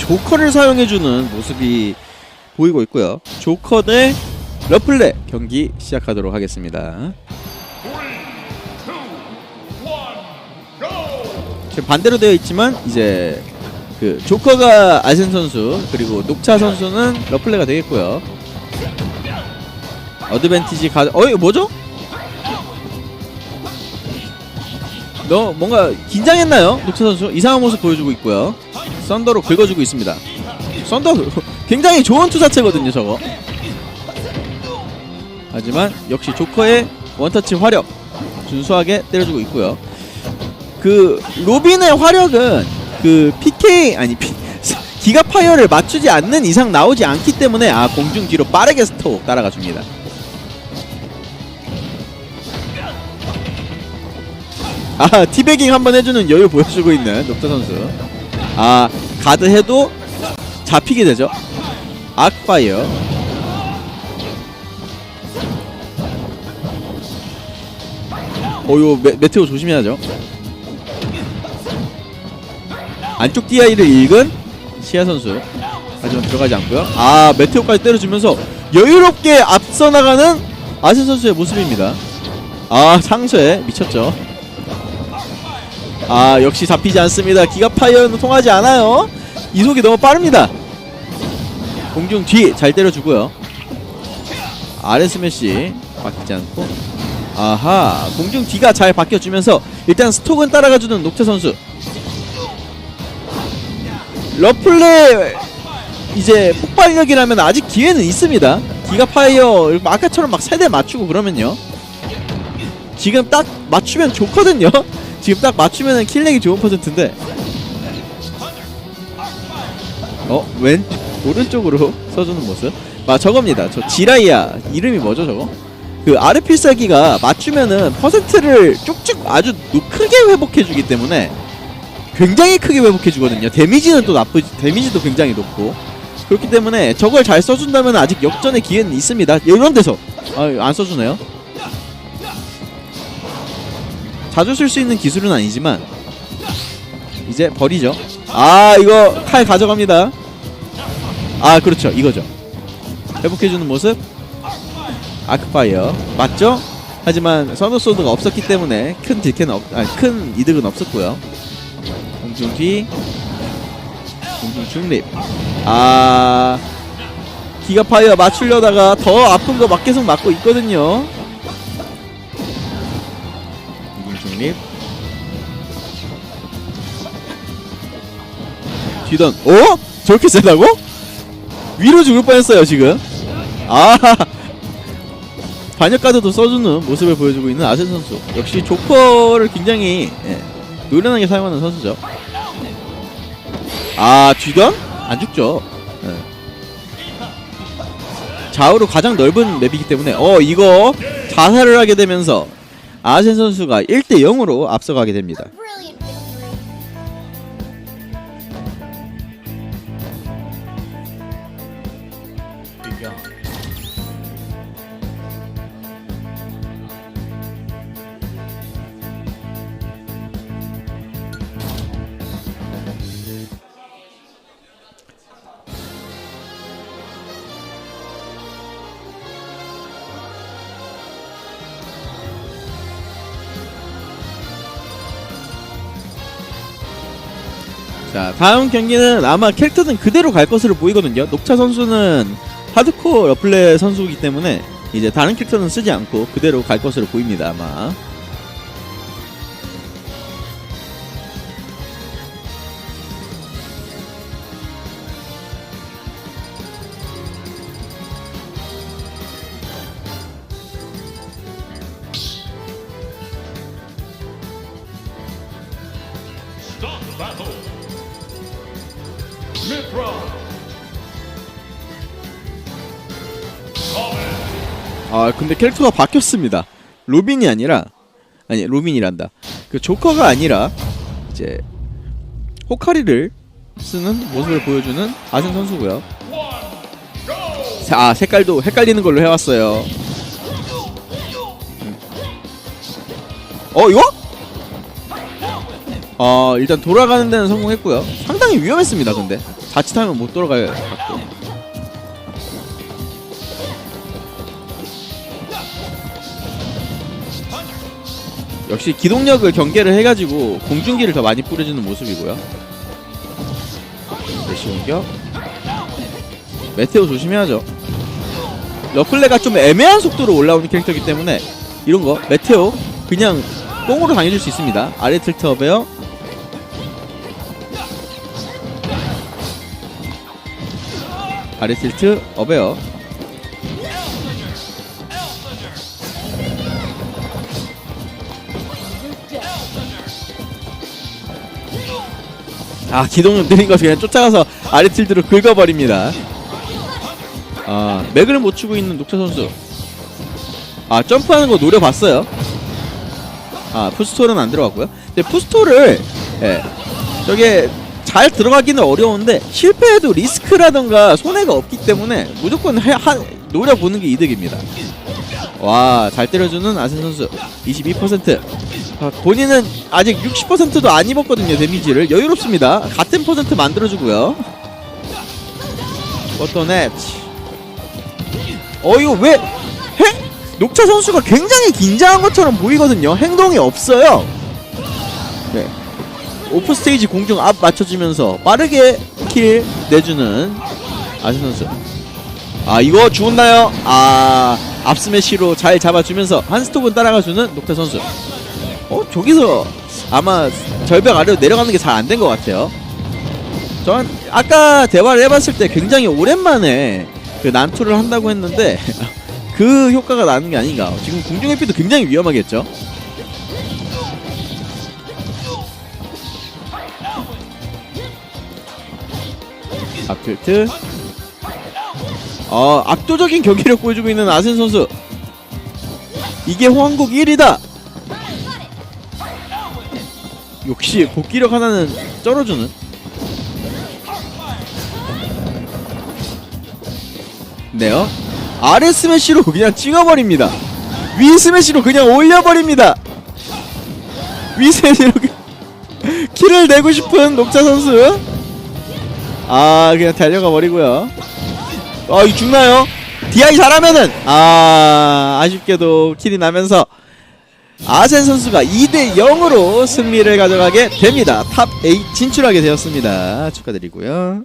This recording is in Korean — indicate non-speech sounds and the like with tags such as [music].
조커를 사용해주는 모습이 보이고 있고요. 조커 대 러플레 경기 시작하도록 하겠습니다. 지금 반대로 되어 있지만 이제 그 조커가 아센 선수 그리고 녹차 선수는 러플레가 되겠고요. 어드밴티지 가. 어 이거 뭐죠? 너 뭔가 긴장했나요? 녹차 선수 이상한 모습 보여주고 있고요. 썬더로 긁어주고 있습니다. 썬더 굉장히 좋은 투사체거든요, 저거. 하지만 역시 조커의 원터치 화력 준수하게 때려주고 있고요. 그 로빈의 화력은 그 PK 아니 피, [laughs] 기가 파이어를 맞추지 않는 이상 나오지 않기 때문에 아 공중 뒤로 빠르게 스톡 따라가 줍니다. 아 티베깅 한번 해주는 여유 보여주고 있는 녹타 선수. 아 가드 해도 잡히게 되죠. 악파이어. 어요 메테오 조심해야죠. 안쪽 DI를 읽은 시야 선수. 하지만 들어가지 않고요. 아 메테오까지 때려주면서 여유롭게 앞서 나가는 아시 선수의 모습입니다. 아 상처에 미쳤죠. 아 역시 잡히지 않습니다. 기가 파이어는 통하지 않아요. 이속이 너무 빠릅니다. 공중 뒤 잘 때려주고요. 아래 스매시 바뀌지 않고 아하 공중 뒤가 잘 바뀌어주면서 일단 스톡은 따라가주는 녹차 선수. 러플레 이제 폭발력이라면 아직 기회는 있습니다. 기가 파이어 아까처럼 막 세대 맞추고 그러면요. 지금 딱 맞추면 좋거든요. 지금 딱 맞추면은 킬렉이 좋은 퍼센트인데. 어, 왼 오른쪽으로 [laughs] 써주는 모습. 아 저겁니다. 저 지라이아 이름이 뭐죠 저거? 그 아르 필살기가 맞추면은 퍼센트를 쭉쭉 아주 노- 크게 회복해주기 때문에 굉장히 크게 회복해주거든요. 데미지는 또 나쁘, 데미지도 굉장히 높고 그렇기 때문에 저걸 잘 써준다면 아직 역전의 기회는 있습니다. 이런 데서 아, 안 써주네요. 자주 쓸 수 있는 기술은 아니지만 이제 버리죠. 아 이거 칼 가져갑니다. 아 그렇죠 이거죠. 회복해주는 모습 아크파이어 맞죠? 하지만 선우소드가 없었기 때문에 큰 딜캔 없, 아니, 큰 이득은 없었고요. 공중 뒤 공중 중립 아 기가파이어 맞추려다가 더 아픈 거 막 계속 맞고 있거든요. 중립 뒤던 어? 저렇게 세다고? 위로 죽을 뻔했어요 지금 아 [laughs] 반역가드도 써주는 모습을 보여주고 있는 아센 선수 역시 조커를 굉장히 예, 노련하게 사용하는 선수죠 아 뒤던? 안 죽죠 예. 좌우로 가장 넓은 맵이기 때문에 어 이거 자살을 하게 되면서 아센 선수가 1대 0으로 앞서가게 됩니다 자 다음 경기는 아마 캐릭터는 그대로 갈 것으로 보이거든요. 녹차 선수는 하드코어 러플레 선수이기 때문에 이제 다른 캐릭터는 쓰지 않고 그대로 갈 것으로 보입니다 아마 아 근데 캐릭터가 바뀌었습니다 로빈이 아니라 아니 로빈이란다 그 조커가 아니라 이제 호카리를 쓰는 모습을 보여주는 아센 선수고요 자, 아 색깔도 헷갈리는 걸로 해왔어요 음. 어 이거? 어 일단 돌아가는 데는 성공했고요 상당히 위험했습니다 근데 자칫하면 못 각도. 역시 기동력을 경계를 해가지고 공중기를 더 많이 뿌려주는 모습이고요. 대시 공격. 메테오 조심해야죠. 러플레가 좀 애매한 속도로 올라오는 캐릭터이기 때문에 이런 거 메테오 그냥 꽁으로 당해줄 수 있습니다. 아래 til트 업에요. Til트 업에요. 아 기동력 느린 거 그냥 쫓아가서 til트로 긁어버립니다. 아 맥을 못 추고 있는 녹차 선수. 아 점프하는 거 노려봤어요. 아 푸스톨은 안 들어갔고요. 근데 푸스톨을 예, 저게 잘 들어가기는 어려운데 실패해도 리스크라던가 손해가 없기 때문에 무조건 해, 하, 노려보는 게 이득입니다. 와 잘 때려주는 아센 선수 22% 아, 본인은 아직 60%도 안 입었거든요 데미지를. 여유롭습니다. 같은 퍼센트 만들어주고요. 버터넷 어 이거 왜? 해? 녹차 선수가 굉장히 긴장한 것처럼 보이거든요. 행동이 없어요. 네. 오프 스테이지 공중 앞 맞춰주면서 빠르게 킬 내주는 아센 선수. 아 이거 죽었나요? 아 앞스매시로 잘 잡아주면서 한 스톱은 따라가주는 녹타 선수. 어 저기서 아마 절벽 아래로 내려가는 게 잘 안 된 것 같아요. 전 아까 대화를 해봤을 때 굉장히 오랜만에 그 난투를 한다고 했는데 [laughs] 그 효과가 나는 게 아닌가. 지금 공중 회피도 굉장히 위험하겠죠 앞til트 어, 압도적인 경기력 보여주고 있는 아센 선수. 이게 호환국 1위다. 역시 복기력 하나는 쩔어주는. 네요. 아래 스매시로 그냥 찍어버립니다. 위 스매시로 그냥 올려버립니다. 위 스매시로 그- 키를 내고 싶은 녹차 선수. 아 그냥 달려가 버리고요. 아, 이 죽나요? DI 잘하면은 아, 아쉽게도 킬이 나면서 아센 선수가 2대 0으로 승리를 가져가게 됩니다. 탑8 진출하게 되었습니다. 축하드리고요.